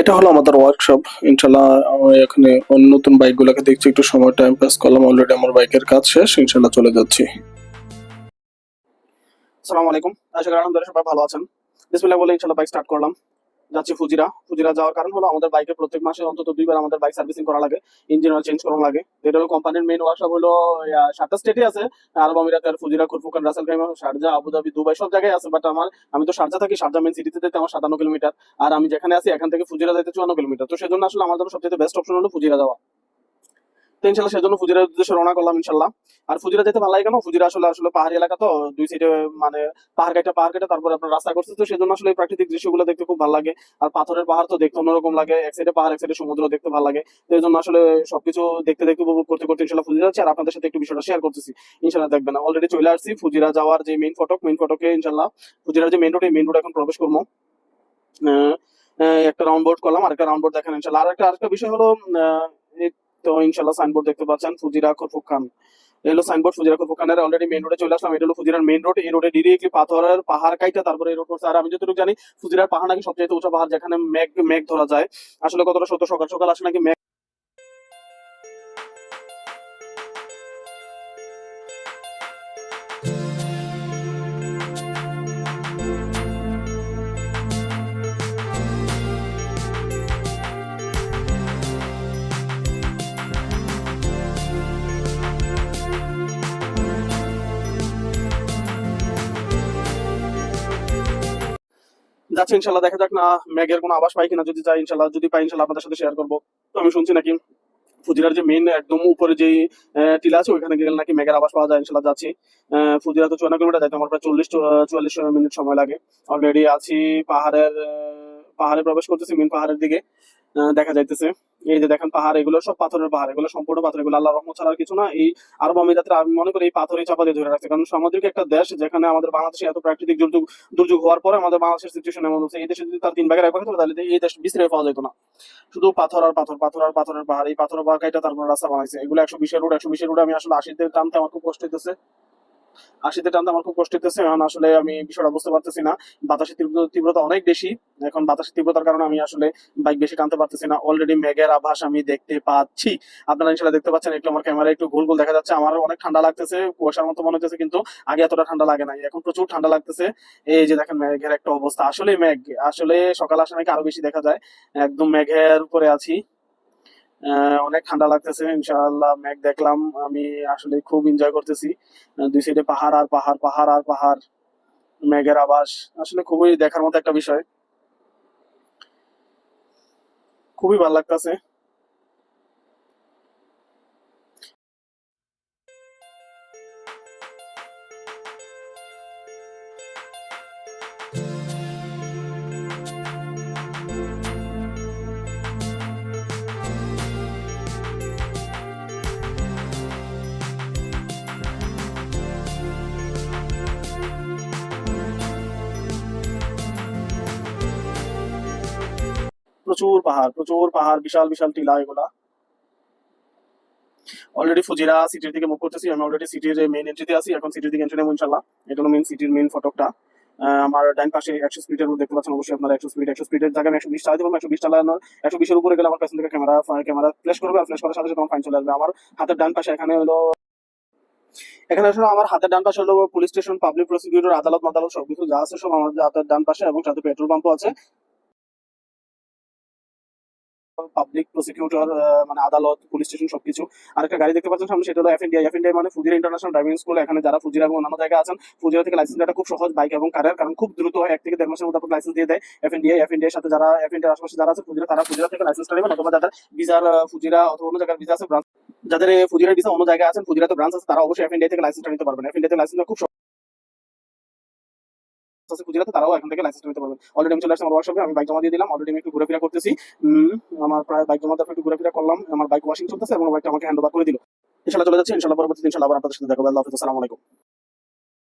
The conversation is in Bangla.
এটা হলো আমাদের ওয়ার্কশপ ইনশাল্লাহ এখানে অন্য নতুন বাইকগুলোকে দেখছি, একটু সময় টাইম পাস করলাম অলরেডি আমার বাইকের কাজ শেষ, ইনশাল্লাহ চলে যাচ্ছি। আসসালামু আলাইকুম। আশা করি আলহামদুলিল্লাহ সবাই ভালো আছেন। বিসমিল্লাহ বলে ইনশাল্লাহ বাইক স্টার্ট করলাম। যাচ্ছি ফুজিরা। ফুজিরা যাওয়ার কারণ হলো আমাদের বাইকে প্রত্যেক মাসে অন্তত দুইবার আমাদের বাইক সার্ভিসিং করা লাগে ইঞ্জিন অয়েল চেঞ্জ করা লাগে। এটা হলো কোম্পানির মেন ওয়ার্কশপ হলো সাতটা স্টেটে আছে। আরব আমিরাতের Fujairah Khor Fakkan Ras al Khaimah Sharjah Abu Dhabi, Dubai সব জায়গায় আছে বাট আমার, আমি তো শারজা থাকি শারজা মেন সিটিতে যেতে আমার সাতান্ন কিলোমিটার আর আমি যেখানে আছি, এখান থেকে ফুজিরা যেতে চুয়ান্ন কিলোমিটার তো সেজন্য আসলে আমাদের সবচেয়ে বেস্ট অপশন হলো ফুজিরা যাওয়া। ইনশাল্লাহ সেজন্য ফুজিরার উদ্দেশ্যে রওনা করলাম ইনশাল্লাহ। আর ফুজিরা যেতে ভালো লাগে কেন? ফুজিরা আসলে আসলে পাহাড়ি এলাকা তো, দুই সাইডে মানে পাহাড় কাটা পাহাড় কাটা, তারপরে আপনার রাস্তা করছে। তো সেজন্য আসলে প্রাকৃতিক দৃশ্যগুলো দেখতে খুব ভালো লাগে। আর পাথরের পাহাড় তো দেখতে অন্যরকম লাগে। এক সাইডে পাহাড়, এক সাইডে সমুদ্র দেখতে ভালো লাগে। তো এই জন্য আসলে সবকিছু দেখতে দেখতে, উপভোগ করতে করতে ইনশাল্লাহ ফুজিরা যাচ্ছে। আর আপনাদের সাথে একটু বিষয়টা শেয়ার করতেছি। ইনশাল্লাহ দেখবেন অলরেডি চলে আসছি। ফুজিরা যাওয়ার যে মেইন ফটক মেইন ফটকে ইনশাল্লাহ ফুজিরার যে মেইন রোড এই মেইন রোড এখন প্রবেশ করব। একটা রাউন্ড বোর্ড করলাম। আর একটা রাউন্ড বোর্ড দেখেন ইনশাল্লাহ। আর একটা, আরেকটা বিষয় হলো তো ইনশাল্লাহ সাইনবোর্ড দেখতে পাচ্ছেন ফুজিরা খরফুক খান এলো সাইনবোর্ড ফুজিরা খরফুক খানের অলরেডি মেইন রোডে চলে আসলাম। এটা হলো ফুজিরার মেইন রোড এই রোডে ডিরেক্টলি পাথরের পাহাড় কাইটা তারপরে এই রোড করছে। আর আমি যতটুকু জানি, ফুজিরার পাহাড় নাকি সবচেয়ে উঁচা পাহাড়, যেখানে মেঘ মেঘ ধরা যায়। আসলে কতটা সত্য সকাল সকাল আসে নাকি যাচ্ছে, ইনশাল্লাহ দেখা যাক না ম্যাগের কোনো আবাস পাই কিনা। যদি যাই, ইনশাল্লাহ, যদি পাই, ইনশাল্লাহ আপনাদের সাথে শেয়ার করব। তো আমি শুনছি নাকি ফুজিরার যে মেইন একদম উপরে যে টিলা আছে, ওইখানে গেলে নাকি মেঘের আবাস পাওয়া যায়, ইনশাল্লাহ যাচ্ছি। ফুজিরা তো চুয়ান্ন কিলোমিটার যাইতে আমার প্রায় চল্লিশ চুয়াল্লিশ মিনিট সময় লাগে। অলরেডি আছি পাহাড়ের পাহাড়ে প্রবেশ করতেছি মেন পাহাড়ের দিকে। দেখা যাইতেছে। এই যে দেখেন পাহাড়, এগুলো সব পাথরের পাহাড়, এগুলো সম্পূর্ণ পাথর, এগুলো আল্লাহ রহমত ছাড়া কিছু না। এই আরব আমিরাতের আমি মনে করি এই পাথরই চাপা দিয়ে ধরে রাখছে। কারণ সামুদ্রিক একটা দেশ, যেখানে আমাদের বাংলাদেশে এত প্রাকৃতিক দুর্যোগ দুর্যোগ হওয়ার পরে আমাদের বাংলাদেশের সিচুয়েশন এমন হচ্ছে। এই দেশে যদি তার তিন ভাগের এক ভাগ তাহলে এই দেশ বিছড়ে পাওয়া যেত না। শুধু পাথর আর পাথর পাথর আর পাথরের পাহাড়। এই পাথরের পাথর বাগাইটা তারপর রাস্তা বানাইছে। এগুলো একশো বিশের রোড একশো বিশের রোড আমি আসলে আশিতে টানতে আমার খুব কষ্ট হইতেছে। আশিতে টানতে আমার খুব কষ্ট হইতেছে এখন আসলে আমি বিষয়টা বুঝতে পারতেছি না। বাতাসের তীব্রতা অনেক বেশি। এখন বাতাসের তীব্রতার কারণে আমি আসলে বাইক বেশি টানতে পারতেছি না। অলরেডি মেঘের আভাস আমি দেখতে পাচ্ছি। আপনারা ইনশাল্লাহ দেখতে পাচ্ছেন, একটু আমার ক্যামেরা একটু গোল গোল দেখা যাচ্ছে। আমার অনেক ঠান্ডা লাগতেছে, কুয়াশার মতো মনে হচ্ছে কিন্তু আগে এতটা ঠান্ডা লাগে নাই। এখন প্রচুর ঠান্ডা লাগতেছে। এই যে দেখেন, মেঘের একটা অবস্থা। আসলে মেঘ, আসলে সকাল আসা নাকি আরও বেশি দেখা যায়। একদম মেঘের উপরে আছি। অনেক ঠান্ডা লাগতেছে, ইনশাআল্লাহ, মেঘ দেখলাম। আমি আসলে খুব এনজয় করতেছি। দুই সাইডে পাহাড় আর পাহাড় পাহাড় আর পাহাড়, মেঘের আবাস আসলে খুবই দেখার মতো একটা বিষয়। খুবই ভালো লাগতেছে। প্রচুর পাহাড় প্রচুর পাহাড়, বিশাল বিশাল টিলা এগুলা। অলরেডি ফুজিরা সিটির দিকে মুভ করতেছি, আমি অলরেডি সিটির মেইন এন্ট্রিতে আছি, এখন সিটির দিকে এন্ট্রি নেব ইনশাল্লাহ এটা হলো মেইন সিটির মেইন ফটকটা আমার ডান পাশে একশো স্পিডের রোড দেখতে পাচ্ছেন, অবশ্যই আপনারা একশো স্পিড একশো স্পিডের জায়গায় আমি একশো বিশ চালাতে পারব একশো বিশ চালানোর, একশো বিশের উপরে গেলে আমার কাছে থেকে ক্যামেরা ক্যামেরা ফ্ল্যাশ করবে, আর ফ্ল্যাশ করার সাথে সাথে আমার ফাইন চলে আসবে। আমার হাতের ডান পাশে এখানে হলো, এখানে আসলে আমার হাতের ডান পাশে হলো পুলিশ স্টেশন পাবলিক প্রসিকিউটর আদালত, মাদালত সবকিছু যা আছে সব আমার হাতের ডান পাশে এবং সাথে পেট্রোল পাম্পও আছে। পাবলিক প্রসিকিউটর মানে আদালত পুলিশ স্টেশন সবকিছু। আর একটা গাড়ি দেখতে পাচ্ছেন সামনে, সেটা হলো এফএনডিআই এফএনডিআই মানে ফুজিরা ইন্টারন্যাশনাল ড্রাইভিং স্কুল এখানে যারা ফুজিরা এবং অন্যান্য জায়গায় আছেন ফুজিরা থেকে লাইসেন্স দেওয়াটা খুব সহজ বাইক এবং কারের কারণ খুব দ্রুত হয় এক থেকে দেড় মাসের মধ্যে আপনার লাইসেন্স দিয়ে দেয় এফএনডিআই এফএনডিআই সাথে যারা এফএনডিআই আশেপাশে যারা আছে ফুজিরা তারা ফুজিরা থেকে লাইসেন্সটা নেবেন অথবা যাদের ভিসার ফুজিরা অথবা অন্য জায়গার ভিসা আছে যাদের ফুজিরা ভিসা অন্য জায়গায় আছেন ফুজিরাতে ব্রাঞ্চ আছে, তারা অবশ্যই এফএনডিআই থেকে লাইসেন্সটা নিতে পারবেন। এফএনডিআই থেকে লাইসেন্স খুব তারাও এখন থেকে লাইসেন্স নিতে অলরেডি চলে আমার আমি বাইক দিয়ে দিলাম আমি আমার প্রায় বাইক করলাম, আমার বাইক ওয়াশিং চলতেছে এবং বাইকটা আমাকে হ্যান্ড করে দিল। ইনশাল্লাহ চলে যাচ্ছে ইনশাল্লাহ পরবর্তী ইনশাল্লাহ আবার আপনাদের সাথে দেখা হবে। আল্লাহ হাফিজ, আসসালামু আলাইকুম।